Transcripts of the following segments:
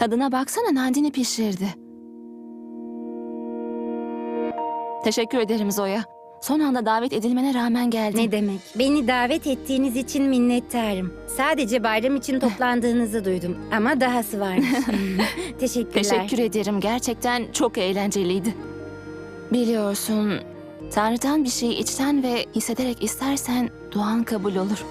Tadına baksana Nandini pişirdi. Teşekkür ederim Zoya. Son anda davet edilmene rağmen geldin. Ne demek? Beni davet ettiğiniz için minnettarım. Sadece bayram için toplandığınızı duydum ama dahası varmış. Teşekkürler. Teşekkür ederim. Gerçekten çok eğlenceliydi. Biliyorsun, Tanrı'dan bir şeyi içten ve hissederek istersen duan kabul olur.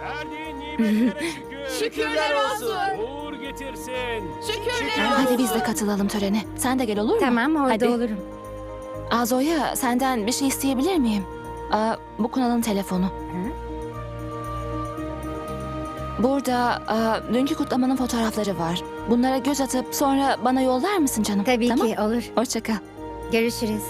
Verdiğin nimetlere şükür. Şükürler olsun. Getirsin. Şükürler Hadi biz de katılalım törene. Sen de gel olur mu? Tamam orada Hadi. olurum. Aa, Zoya senden bir şey isteyebilir miyim? Aa, bu Kunal'ın telefonu. Burada aa, dünkü kutlamanın fotoğrafları var. Bunlara göz atıp sonra bana yollar mısın canım? Tabii tamam? ki olur. Hoşça kal. Görüşürüz.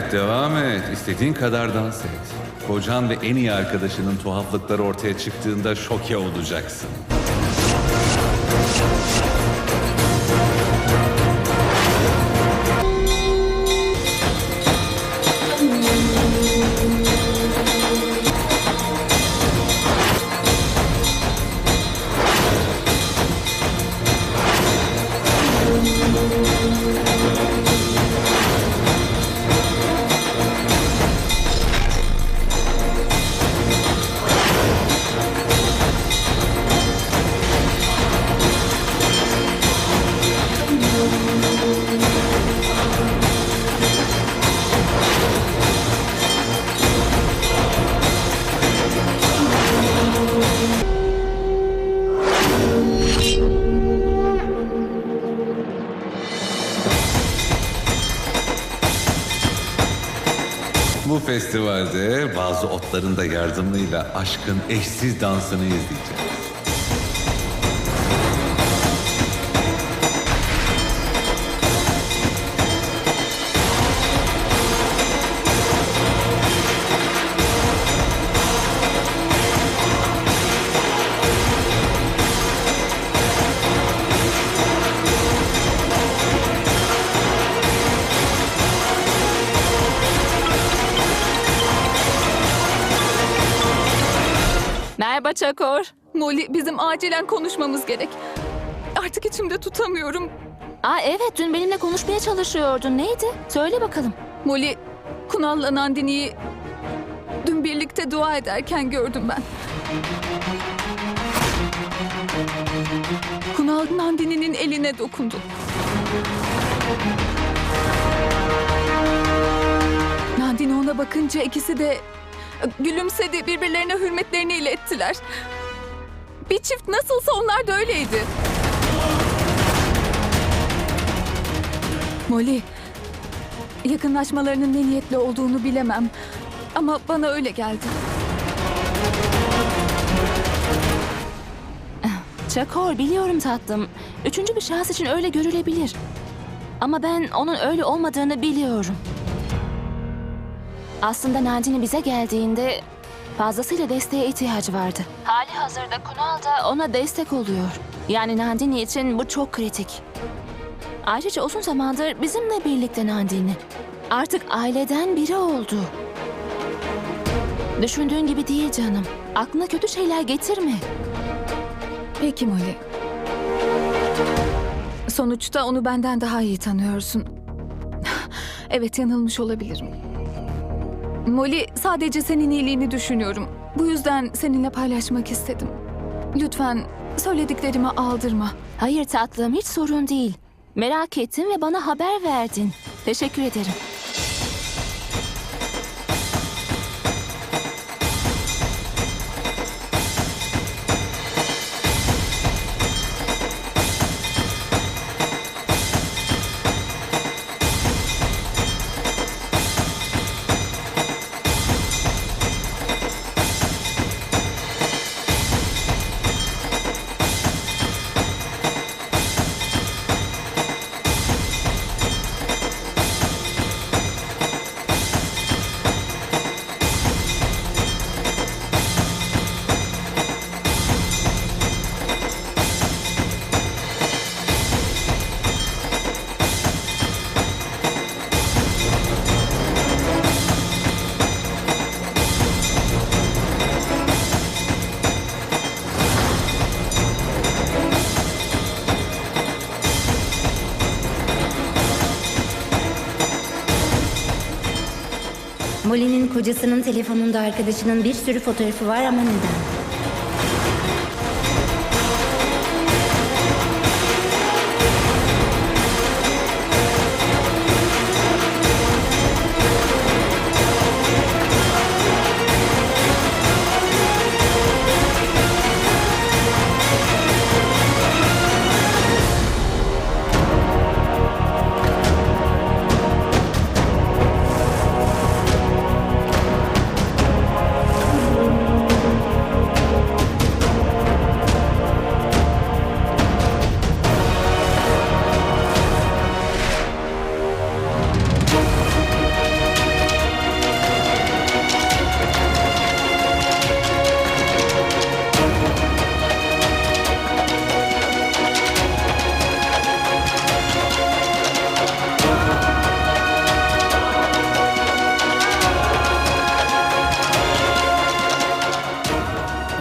Et, devam et. İstediğin kadar dans et. Kocan ve en iyi arkadaşının tuhaflıkları ortaya çıktığında şoke olacaksın. Festivalde bazı otların da yardımıyla aşkın eşsiz dansını izleyeceğiz. Merhaba Çakor. Molly bizim acilen konuşmamız gerek. Artık içimde tutamıyorum. Aa evet dün benimle konuşmaya çalışıyordun. Neydi? Söyle bakalım. Molly, Kunal'la Nandini'yi dün birlikte dua ederken gördüm ben. Kunal Nandini'nin eline dokundu. Nandini ona bakınca ikisi de gülümsedi, birbirlerine hürmetlerini ilettiler. Bir çift nasılsa onlar da öyleydi. Molly, yakınlaşmalarının ne niyetle olduğunu bilemem. Ama bana öyle geldi. Çakor biliyorum tatlım. Üçüncü bir şahıs için öyle görülebilir. Ama ben onun öyle olmadığını biliyorum. Aslında Nandini bize geldiğinde fazlasıyla desteğe ihtiyacı vardı. Hali hazırda Kunal da ona destek oluyor. Yani Nandini için bu çok kritik. Ayrıca uzun zamandır bizimle birlikte Nandini. Artık aileden biri oldu. Düşündüğün gibi değil canım. Aklına kötü şeyler getirme. Peki Molly. Sonuçta onu benden daha iyi tanıyorsun. Evet yanılmış olabilirim. Molly sadece senin iyiliğini düşünüyorum. Bu yüzden seninle paylaşmak istedim. Lütfen söylediklerimi aldırma. Hayır tatlım hiç sorun değil. Merak ettin ve bana haber verdin. Teşekkür ederim. Molly'nin kocasının telefonunda arkadaşının bir sürü fotoğrafı var ama neden?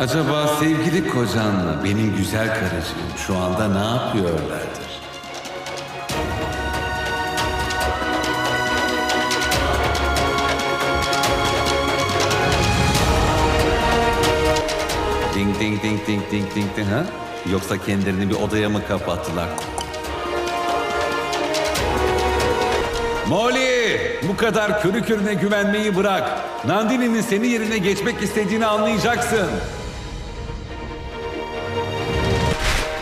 Acaba sevgili kocanla benim güzel karıcığım şu anda ne yapıyorlardır? Ding ding ding ding ding ding ding ha? Yoksa kendilerini bir odaya mı kapattılar? Molly! Bu kadar körü körüne güvenmeyi bırak. Nandini'nin senin yerine geçmek istediğini anlayacaksın.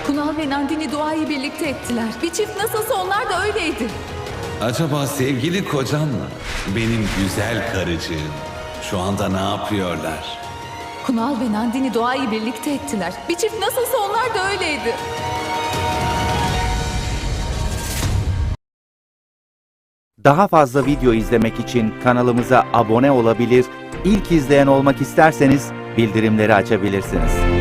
Kunal ve Nandini duayı birlikte ettiler. Bir çift nasılsa onlar da öyleydi. Acaba sevgili kocanla benim güzel karıcığım şu anda ne yapıyorlar? Kunal ve Nandini duayı birlikte ettiler. Bir çift nasılsa onlar da öyleydi. Daha fazla video izlemek için kanalımıza abone olabilir, ilk izleyen olmak isterseniz bildirimleri açabilirsiniz.